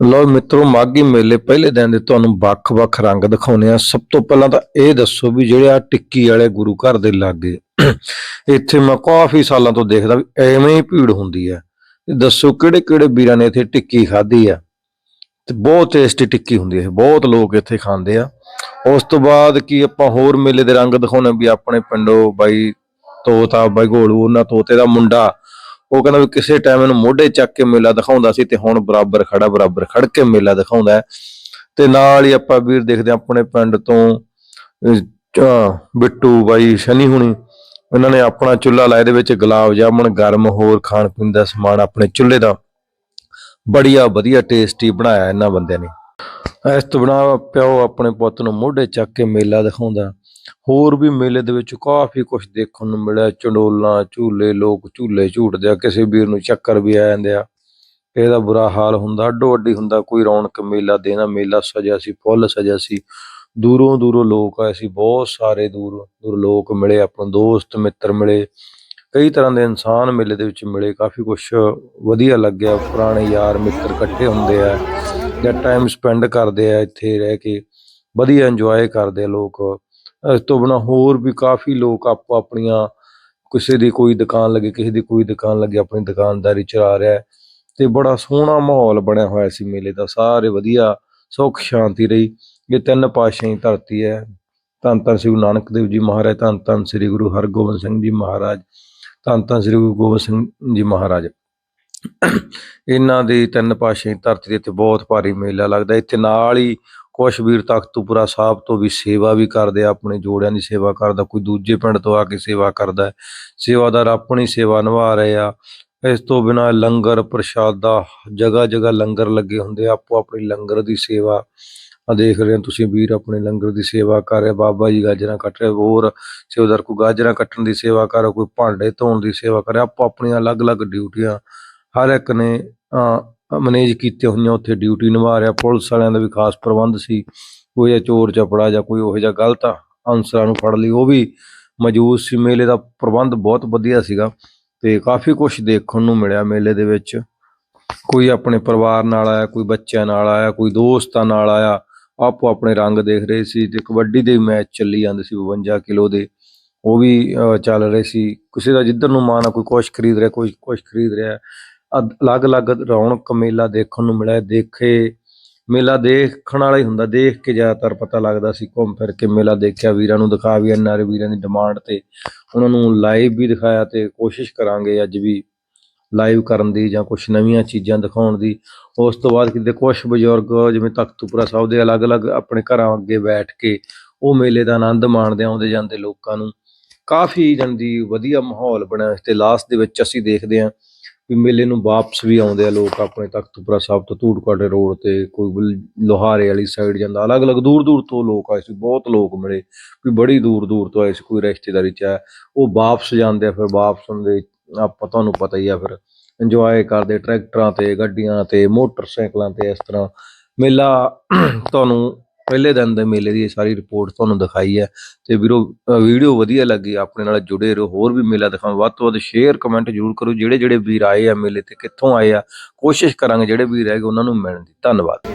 ਲਓ ਮਿੱਤਰੋ, ਮਾਘੀ ਮੇਲੇ ਪਹਿਲੇ ਦਿਨ ਦੇ ਤੁਹਾਨੂੰ ਵੱਖ-ਵੱਖ ਰੰਗ ਦਿਖਾਉਨੇ ਆ ਸਭ ਤੋਂ ਪਹਿਲਾਂ ਤਾਂ ਇਹ ਦੱਸੋ ਵੀ ਜਿਹੜੇ ਆ ਟਿੱਕੀ ਵਾਲੇ ਗੁਰੂ ਘਰ ਦੇ ਲਾਗੇ, ਇੱਥੇ ਮੈਂ ਕਾਫੀ ਸਾਲਾਂ ਤੋਂ ਦੇਖਦਾ ਵੀ ਐਵੇਂ ਹੀ ਭੀੜ ਹੁੰਦੀ ਆ ਦੱਸੋ ਕਿਹੜੇ-ਕਿਹੜੇ ਵੀਰਾਂ ਨੇ ਇੱਥੇ ਟਿੱਕੀ ਖਾਧੀ ਆ? ਤੇ ਬਹੁਤ ਟੇਸਟੀ ਟਿੱਕੀ ਹੁੰਦੀ ਹੈ ਬਹੁਤ ਲੋਕ ਇੱਥੇ ਖਾਂਦੇ ਆ। ਉਸ ਤੋਂ ਬਾਅਦ ਕੀ ਆਪਾਂ ਹੋਰ ਮੇਲੇ ਦੇ ਰੰਗ ਦਿਖਾਉਣੇ ਵੀ ਆਪਣੇ ਪਿੰਡੋਂ ਬਾਈ ਤੋਤਾ, ਬਾਈ ਗੋਲੂ, ਉਹਨਾਂ ਤੋਤੇ ਦਾ ਮੁੰਡਾ ਉਹ ਕਹਿੰਦਾ ਵੀ ਕਿਸੇ ਟਾਈਮ ਇਹਨੂੰ ਮੋਢੇ ਚੱਕ ਕੇ ਮੇਲਾ ਦਿਖਾਉਂਦਾ ਸੀ ਤੇ ਹੁਣ ਬਰਾਬਰ ਖੜਾ, ਬਰਾਬਰ ਖੜ ਕੇ ਮੇਲਾ ਦਿਖਾਉਂਦਾ ਹੈ। ਤੇ ਨਾਲ ਹੀ ਆਪਾਂ ਵੀਰ ਦੇਖਦੇ ਹਾਂ ਆਪਣੇ ਪਿੰਡ ਤੋਂ ਬਿੱਟੂ ਬਾਈ ਸ਼ਨੀ ਹੁਣੀ, ਇਹਨਾਂ ਨੇ ਆਪਣਾ ਚੁੱਲ੍ਹਾ ਲਾਇਆ, ਇਹਦੇ ਵਿੱਚ ਗੁਲਾਬ ਜਾਮਣ, ਗਰਮ ਹੋਰ ਖਾਣ ਪੀਣ ਦਾ ਸਮਾਨ ਆਪਣੇ ਚੁੱਲ੍ਹੇ ਦਾ। ਬੜੀਆ ਵਧੀਆ ਟੇਸਟੀ ਬਣਾਇਆ ਇਹਨਾਂ ਬੰਦਿਆਂ ਨੇ। ਇਸ ਤੋਂ ਬਿਨਾਂ ਪਿਓ ਆਪਣੇ ਪੁੱਤ ਨੂੰ ਮੋਢੇ ਚੱਕ ਕੇ ਮੇਲਾ ਦਿਖਾਉਂਦਾ। ਹੋਰ ਵੀ ਮੇਲੇ ਦੇ ਵਿੱਚ ਕਾਫੀ ਕੁਝ ਦੇਖਣ ਨੂੰ ਮਿਲਿਆ। ਚੰਡੋਲਾਂ, ਝੂਲੇ, ਲੋਕ ਝੂਲੇ ਝੂਟਦੇ ਆ, ਕਿਸੇ ਵੀਰ ਨੂੰ ਚੱਕਰ ਵੀ ਆ ਜਾਂਦੇ ਆ। ਇਹਦਾ ਬੁਰਾ ਹਾਲ ਹੁੰਦਾ ਅੱਡੋ ਅੱਡੀ ਹੁੰਦਾ, ਕੋਈ ਰੌਣਕ ਮੇਲਾ, ਦੇਣਾ ਮੇਲਾ, ਸਜਿਆ ਸੀ, ਫੁੱਲ ਸਜਿਆ ਸੀ। ਦੂਰੋਂ ਦੂਰੋਂ ਲੋਕ ਆਏ ਸੀ, ਬਹੁਤ ਸਾਰੇ ਦੂਰ ਦੂਰ ਲੋਕ ਮਿਲੇ, ਆਪਣੇ ਦੋਸਤ, ਮਿੱਤਰ ਮਿਲੇ। ਕਈ ਤਰ੍ਹਾਂ ਦੇ ਇਨਸਾਨ ਮੇਲੇ ਦੇ ਵਿੱਚ ਮਿਲੇ, ਕਾਫੀ ਕੁਝ ਵਧੀਆ ਲੱਗਿਆ, ਪੁਰਾਣੇ ਯਾਰ ਮਿੱਤਰ ਇਕੱਠੇ ਹੁੰਦੇ ਆ, ਜਾਂ ਟਾਈਮ ਸਪੈਂਡ ਕਰਦੇ ਆ, ਇੱਥੇ ਰਹਿ ਕੇ ਵਧੀਆ ਇੰਜੋਏ ਕਰਦੇ ਆ ਲੋਕ। ਇਸ ਤੋਂ ਬਿਨਾਂ ਹੋਰ ਵੀ ਕਾਫੀ ਲੋਕ ਆਪੋ ਆਪਣੀਆਂ ਕਿਸੇ ਦੀ ਕੋਈ ਦੁਕਾਨ ਲੱਗੇ, ਕਿਸੇ ਦੀ ਕੋਈ ਦੁਕਾਨ ਲੱਗੇ, ਆਪਣੀ ਦੁਕਾਨਦਾਰੀ ਚਲਾ ਰਿਹਾ ਤੇ ਬੜਾ ਸੋਹਣਾ ਮਾਹੌਲ ਬਣਿਆ ਹੋਇਆ ਸੀ ਮੇਲੇ ਦਾ, ਸਾਰੇ ਵਧੀਆ ਸੁੱਖ ਸ਼ਾਂਤੀ ਰਹੀ, ਇਹ ਤਿੰਨ ਪਾਤਸ਼ਾਹੀ ਧਰਤੀ ਹੈ, ਧੰਨ ਧੰਨ ਸ੍ਰੀ ਗੁਰੂ ਨਾਨਕ ਦੇਵ ਜੀ ਮਹਾਰਾਜ, ਧੰਨ ਧੰਨ ਸ੍ਰੀ ਗੁਰੂ ਹਰਗੋਬਿੰਦ ਸਿੰਘ ਜੀ ਮਹਾਰਾਜ, ਧੰਨ ਧੰਨ ਸ੍ਰੀ ਗੁਰੂ ਗੋਬਿੰਦ ਸਿੰਘ ਜੀ ਮਹਾਰਾਜ। ਇਹਨਾਂ ਦੀ ਤਿੰਨ ਪਾਤਸ਼ਾਹੀ ਧਰਤੀ ਦੇ ਉੱਤੇ ਬਹੁਤ ਭਾਰੀ ਮੇਲਾ ਲੱਗਦਾ, ਇੱਥੇ ਨਾਲ ਹੀ ਕੁਛ ਵੀਰ ਤਖਤੂਪੁਰਾ ਸਾਹਿਬ ਤੋਂ ਵੀ ਸੇਵਾ ਵੀ ਕਰਦੇ ਆ, ਆਪਣੇ ਜੋੜਿਆਂ ਦੀ ਸੇਵਾ ਕਰਦਾ, ਕੋਈ ਦੂਜੇ ਪਿੰਡ ਤੋਂ ਆ ਕੇ ਸੇਵਾ ਕਰਦਾ ਸੇਵਾਦਾਰ ਆਪਣੀ ਸੇਵਾ ਨਿਭਾ ਰਹੇ ਆ। ਇਸ ਤੋਂ ਬਿਨਾਂ ਲੰਗਰ ਪ੍ਰਸ਼ਾਦਾ ਜਗ੍ਹਾ ਜਗ੍ਹਾ ਲੰਗਰ ਲੱਗੇ ਹੁੰਦੇ ਆ, ਆਪੋ ਆਪਣੀ ਲੰਗਰ ਦੀ ਸੇਵਾ। ਆ ਦੇਖ ਰਹੇ ਹੋ ਤੁਸੀਂ ਵੀਰ, ਆਪਣੇ ਲੰਗਰ ਦੀ ਸੇਵਾ ਕਰ ਰਿਹਾ ਬਾਬਾ ਜੀ ਗਾਜਰਾਂ ਕੱਟ ਰਹੇ ਹੋਰ ਸੇਵਾਦਾਰ ਕੋਈ ਗਾਜਰਾਂ ਕੱਟਣ ਦੀ ਸੇਵਾ ਕਰ ਕੋਈ ਭਾਂਡੇ ਧੋਣ ਦੀ ਸੇਵਾ ਕਰ ਰਿਹਾ। ਆਪੋ ਆਪਣੀਆਂ ਅਲੱਗ-ਅਲੱਗ ਡਿਊਟੀਆਂ ਹਰ ਇੱਕ ਨੇ ਮੈਨੇਜ ਕੀਤੇ ਹੋਈਆਂ ਉੱਥੇ ਡਿਊਟੀ ਨਿਭਾ ਰਿਹਾ। ਪੁਲਿਸ ਵਾਲਿਆਂ ਦਾ ਵੀ ਖਾਸ ਪ੍ਰਬੰਧ ਸੀ। ਕੋਈ ਇਹ ਚੋਰ ਚਪੜਾ ਜਾਂ ਕੋਈ ਉਹੋ ਜਿਹਾ ਗਲਤ ਅਨਸਰਾਂ ਨੂੰ ਫੜ ਲਈ ਉਹ ਵੀ ਮੌਜੂਦ ਸੀ। ਮੇਲੇ ਦਾ ਪ੍ਰਬੰਧ ਬਹੁਤ ਵਧੀਆ ਸੀਗਾ ਤੇ ਕਾਫੀ ਕੁਝ ਦੇਖਣ ਨੂੰ ਮਿਲਿਆ ਮੇਲੇ ਦੇ ਵਿੱਚ। ਕੋਈ ਆਪਣੇ ਪਰਿਵਾਰ ਨਾਲ ਆਇਆ ਕੋਈ ਬੱਚਿਆਂ ਨਾਲ ਆਇਆ ਕੋਈ ਦੋਸਤਾਂ ਨਾਲ ਆਇਆ ਆਪੋ ਆਪਣੇ ਰੰਗ ਦੇਖ ਰਹੇ ਸੀ ਤੇ ਕਬੱਡੀ ਦੇ ਮੈਚ ਚੱਲੀ ਜਾਂਦੇ ਸੀ 52 ਕਿਲੋ ਦੇ। ਉਹ ਵੀ ਅਹ, ਚੱਲ ਰਹੇ ਸੀ। ਕਿਸੇ ਦਾ ਜਿੱਧਰ ਨੂੰ ਮਾਨ ਆ ਕੋਈ ਕੁਛ ਖਰੀਦ ਰਿਹਾ ਕੋਈ ਕੁਛ ਖਰੀਦ ਰਿਹਾ। ਅਲੱਗ-ਅਲੱਗ ਰੌਣਕ ਮੇਲਾ ਦੇਖਣ ਨੂੰ ਮਿਲਿਆ। ਦੇਖੇ, ਮੇਲਾ ਦੇਖਣ ਵਾਲਾ ਹੀ ਹੁੰਦਾ। ਦੇਖ ਕੇ ਜ਼ਿਆਦਾਤਰ ਪਤਾ ਲੱਗਦਾ ਸੀ, ਘੁੰਮ ਫਿਰ ਕੇ ਮੇਲਾ ਦੇਖਿਆ। ਵੀਰਾਂ ਨੂੰ ਦਿਖਾ ਵੀ ਐਨਆਰ ਵੀਰਾਂ ਦੀ ਡਿਮਾਂਡ ਤੇ ਉਹਨਾਂ ਨੂੰ ਲਾਈਵ ਵੀ ਦਿਖਾਇਆ ਤੇ ਕੋਸ਼ਿਸ਼ ਕਰਾਂਗੇ ਅੱਜ ਵੀ ਲਾਈਵ ਕਰਨ ਦੀ ਜਾਂ ਕੁਝ ਨਵੀਆਂ ਚੀਜ਼ਾਂ ਦਿਖਾਉਣ ਦੀ। ਉਸ ਤੋਂ ਬਾਅਦ ਕਿਤੇ ਕੁਝ ਬਜ਼ੁਰਗ ਜਿਵੇਂ ਤਖਤੂਪੁਰਾ ਸਾਹਿਬ ਦੇ ਅਲੱਗ-ਅਲੱਗ ਆਪਣੇ ਘਰਾਂ ਅੱਗੇ ਬੈਠ ਕੇ ਉਹ ਮੇਲੇ ਦਾ ਆਨੰਦ ਮਾਣਦੇ ਆਉਂਦੇ ਜਾਂਦੇ ਲੋਕਾਂ ਨੂੰ। ਕਾਫੀ ਜੰਦੀ ਵਧੀਆ ਮਾਹੌਲ ਬਣਿਆ। ਇਸ ਤੇ ਲਾਸਟ ਦੇ ਵਿੱਚ ਅਸੀਂ ਦੇਖਦੇ ਹਾਂ ਵੀ ਮੇਲੇ ਨੂੰ ਵਾਪਸ ਵੀ ਆਉਂਦੇ ਆ ਲੋਕ ਆਪਣੇ ਤਖਤੂਪੁਰਾ ਸਾਹਿਬ ਤੋਂ ਧੂੜਕੋਟੇ ਰੋਡ ਤੇ, ਕੋਈ ਬਲ- ਲੋਹਾਰੇ ਵਾਲੀ ਸਾਈਡ ਜਾਂਦਾ, ਅਲੱਗ-ਅਲੱਗ ਦੂਰ-ਦੂਰ ਤੋਂ ਲੋਕ ਆਏ ਸੀ, ਬਹੁਤ ਲੋਕ ਮਿਲੇ, ਵੀ ਬੜੀ ਦੂਰ-ਦੂਰ ਤੋਂ ਆਏ ਸੀ, ਕੋਈ ਰਿਸ਼ਤੇਦਾਰੀ ਚ ਆਇਆ ਉਹ ਵਾਪਸ ਜਾਂਦੇ ਆ, ਫਿਰ ਵਾਪਸ ਹੁੰਦੇ ਆਪਾਂ ਤੁਹਾਨੂੰ ਪਤਾ ਹੀ ਆ ਫਿਰ ਇੰਜੋਏ ਕਰਦੇ, ਟਰੈਕਟਰਾਂ ਤੇ, ਗੱਡੀਆਂ ਤੇ, ਮੋਟਰਸਾਈਕਲਾਂ ਤੇ ਇਸ ਤਰ੍ਹਾਂ, ਮੇਲਾ ਤੁਹਾਨੂੰ ਪਹਿਲੇ ਦਿਨ ਦੇ ਮੇਲੇ ਦੀ ਇਹ ਸਾਰੀ ਰਿਪੋਰਟ ਤੁਹਾਨੂੰ ਦਿਖਾਈ ਹੈ ਤੇ ਵੀਰੋ ਵੀਡੀਓ ਵਧੀਆ ਲੱਗੀ, ਆਪਣੇ ਨਾਲ ਜੁੜੇ ਰਹੋ, ਹੋਰ ਵੀ ਮੇਲਾ ਦਿਖਾਵਾਂ। ਵੱਧ ਤੋਂ ਵੱਧ ਸ਼ੇਅਰ ਕਮੈਂਟ ਜ਼ਰੂਰ ਕਰੋ ਜਿਹੜੇ ਜਿਹੜੇ ਵੀਰ ਆਏ ਆ ਮੇਲੇ ਤੇ ਕਿੱਥੋਂ ਆਏ ਆ, ਕੋਸ਼ਿਸ਼ ਕਰਾਂਗੇ ਜਿਹੜੇ ਵੀਰ ਹੈਗੇ ਉਹਨਾਂ ਨੂੰ ਮਿਲਣ ਦੀ। ਧੰਨਵਾਦ।